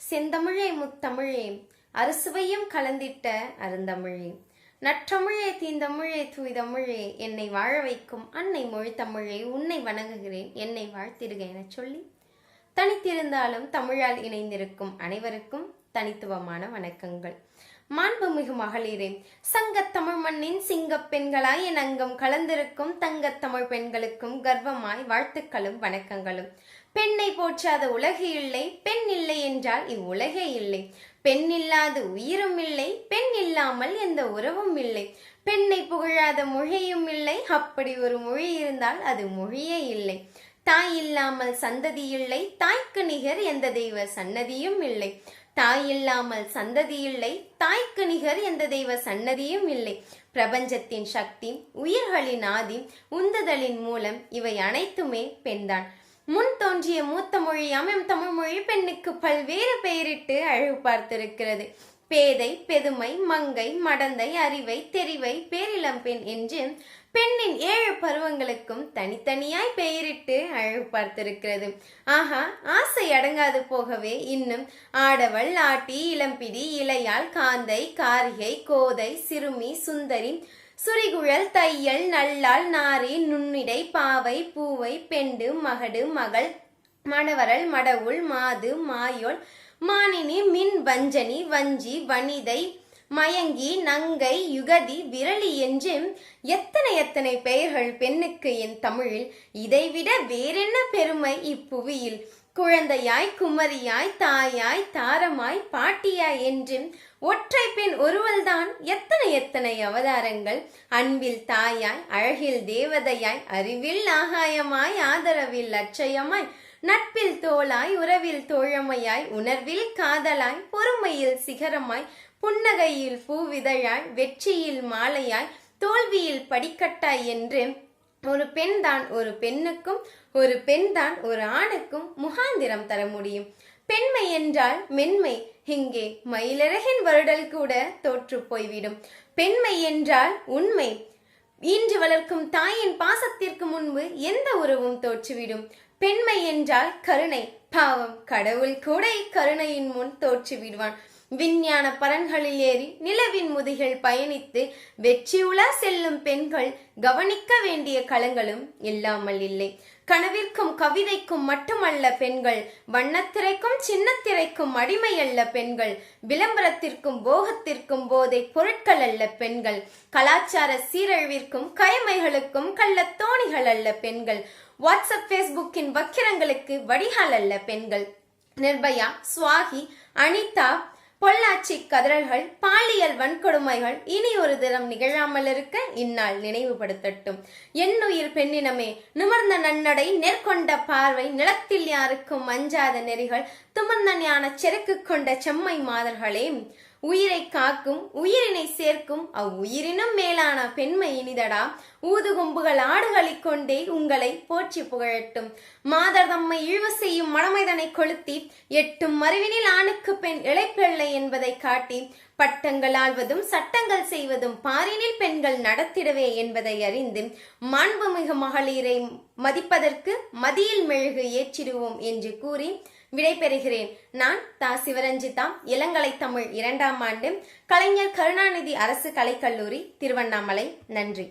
செந்தமிழே முத்தமிழே அறுசுவையும் கலந்திட்ட அருந்தமிழே. நற்றமிழே தீந்தமிழே தூய்தமிழே என்னை வாழ வைக்கும் அன்னை மொழி தமிழே உன்னை வணங்குகிறேன் என்னை வாழ்த்திடுக எனச் சொல்லி தனித்திருந்தாலும் தமிழால் இணைந்திருக்கும் அனைவருக்கும் தனித்துவமான வணக்கங்கள். மாண்புமிகு மகளிரே சங்க தமிழ் மண்ணின் சிங்கப் பெண்களாய் என் அங்கம் கலந்திருக்கும் தங்கத்தமிழ் பெண்களுக்கும் கர்வமாய் வாழ்த்துக்களும் வணக்கங்களும். பெண்ணை போற்றாத உலகு இல்லை பெண் இல்லை என்றால் இவ்வுலகே இல்லை. பெண் இல்லாத உயிரும் இல்லை பெண் இல்லாமல் எந்த உறவும் இல்லை. பெண்ணை புகழாத மொழியும் இல்லை அப்படி ஒரு மொழி இருந்தால் அது மொழியே இல்லை. தாய் இல்லாமல் சந்ததி இல்லை தாய்க்கு நிகர் எந்த தெய்வ சன்னதியும் இல்லை. தாய் இல்லாமல் சந்ததி இல்லை தாய்க்கு நிகர் எந்த தெய்வ சன்னதியும் இல்லை. பிரபஞ்சத்தின் சக்தி உயிர்களின் ஆதி உந்துதலின் மூலம் இவை அனைத்துமே பெண்தான். முன் தோன்றிய மூத்த மொழியாம் எம் தமிழ் மொழி பெண்ணுக்கு பல்வேறு பெயரிட்டு அழகு பார்த்திருக்கிறது. பேதை பெதுமை மங்கை மடந்தை அறிவை தெரிவை பேரிளம் பெண் என்று பெண்ணின் ஏழு பருவங்களுக்கும் தனித்தனியாய் பெயரிட்டு அழகு பார்த்திருக்கிறது. ஆஹா ஆசை அடங்காது போகவே இன்னும் ஆடவள் ஆட்டி இளம்பிடி இளையாள் காந்தை காரிகை கோதை சிறுமி சுந்தரி சுரிகுழல் தையல் நல்லாள் நாரி நுண்ணிடை பாவை பூவை பெண்டு மகடு மகள் மணவரல் மடவுள் மாது மாயோள் மானினி மின் வஞ்சனி வஞ்சி வனிதை மயங்கி நங்கை யுகதி விரலி என்று எத்தனை எத்தனை பெயர்கள் பெண்ணுக்கு என் தமிழில். இதைவிட வேறென்ன பெருமை இப்புவியில்? குழந்தையாய் குமரியாய் தாயாய் தாரமாய் பாட்டியாய் என்று ஒற்றை பெண் ஒருவள்தான் எத்தனை எத்தனை அவதாரங்கள். அன்பில் தாயாய் அழகில் தேவதையாய் அறிவில் ஆகாயமாய் ஆதரவில் லட்சயமாய் நட்பில் தோளாய் உறவில் தோழமையாய் உணர்வில் காதலாய் பொறுமையில் சிகரமாய் புன்னகையில் பூவிதழாய் வெற்றியில் மாலையாய் தோல்வியில் படிக்கட்டாய் என்று ஒரு பெண் தான் ஒரு பெண்ணுக்கும் ஒரு பெண் தான் ஒரு ஆணுக்கும் முகாந்திரம் தர முடியும். பெண்மை என்றால் மென்மை. இங்கே மயிலழகின் வருடல் கூட தோற்று போய்விடும். பெண்மை என்றால் உண்மை. ஈன்று வளர்க்கும் தாயின் பாசத்திற்கு முன்பு எந்த உறவும் தோற்றுவிடும். பெண்மை என்றால் கருணை. பாவம் கடவுள் கூட இக்கருணையின் முன் தோற்று விடுவான் விஞ்ஞான பலன்களில் ஏறி நிலவின் முதுகில் பயணித்து வெற்றியுலா செல்லும் பெண்கள் கவனிக்க வேண்டிய களங்களும் இல்லாமல் இல்லை. கனவிற்கும் கவிதைக்கும் மட்டுமல்ல பெண்கள் வண்ணத்திரைக்கும் சின்னத்திரைக்கும் அடிமை அல்ல பெண்கள் விளம்பரத்திற்கும் போகத்திற்கும் போதை பொருட்கள் அல்ல பெண்கள் கலாச்சார சீரழிவிற்கும் கைமைகளுக்கும் கள்ளத்தோணிகள் அல்ல பெண்கள் வாட்ஸ்அப் ஃபேஸ்புக்கின் வக்கிரங்களுக்கு வடிகால் அல்ல பெண்கள். நிர்பயா சுவாகி அனிதா பொள்ளாச்சி கதறல்கள் பாலியல் வன்கொடுமைகள் இனி ஒரு தினம் நிகழாமல் இருக்க இந்நாள் நினைவுபடுத்தட்டும். என்னுயிர் பெண்ணினமே நிமிர்ந்த நன்னடை நேர்கொண்ட பார்வை நிலத்தில் யாருக்கும் அஞ்சாத நெறிகள் துமர்ந்த ஞான செருக்கு கொண்ட செம்மை மாதர்களே. உயிரை காக்கும் உயிரினை சேர்க்கும் அவ்வுயிரினும் மேலான பெண்மை இனிதடா. ஊதுகும்புகள் ஆடுகளிக் கொண்டே உங்களை போற்றி புகழட்டும். மாதர் தம்மை இழுவ செய்யும் மடமைதனை கொளுத்தி எட்டும் மறைவினில் ஆணுக்கு பெண் இழைப்பிள்ளை என்பதை காட்டி பட்டங்கள் ஆள்வதும் சட்டங்கள் செய்வதும் பாரினில் பெண்கள் நடத்திடவே என்பதை அறிந்து மாண்புமிகு மகளிரை மதிப்பதற்கு மதியில் மெழுகு ஏற்றிடுவோம் என்று கூறி விடைபெறுகிறேன். நான் தா. சிவரஞ்சிதா இளங்கலை தமிழ் இரண்டாம் ஆண்டு கலைஞர் கருணாநிதி அரசு கலைக்கல்லூரி திருவண்ணாமலை. நன்றி.